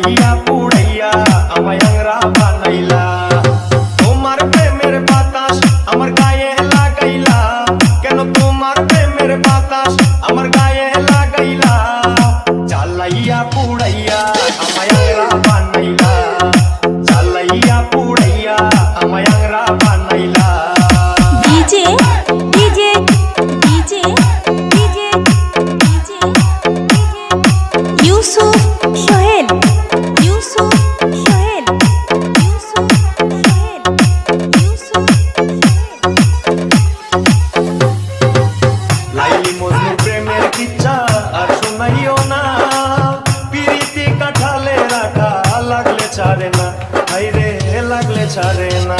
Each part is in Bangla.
ஐயா கூடையா না। পিরিতি কাঠালে রাখা লাগলে ছাড়ে না। হাইরে, লাগলে ছাড়ে না।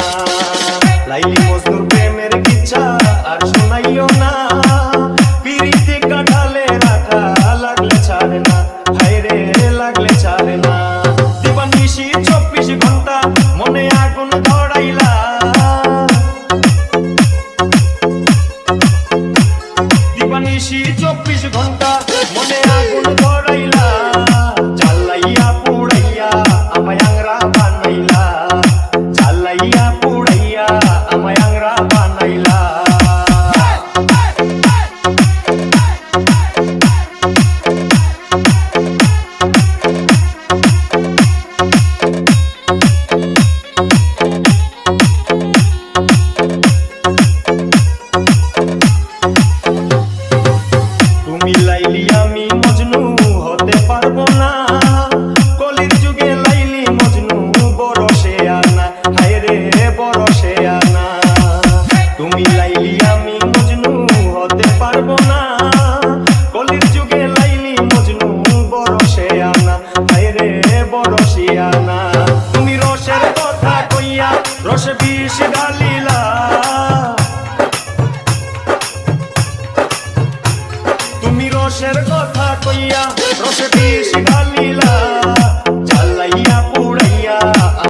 লাইলি মজনুর প্রেমের কিচ্ছা আর শোনাইও না। পিরিতি কাঠালে রাখা লাগলে ছাড়ে না। হাইরে, লাগলে ছাড়ে না। দিবান নিশি চব্বিশ ঘণ্টা মনে চব্বিশ ঘণ্টা তুমি লাইলি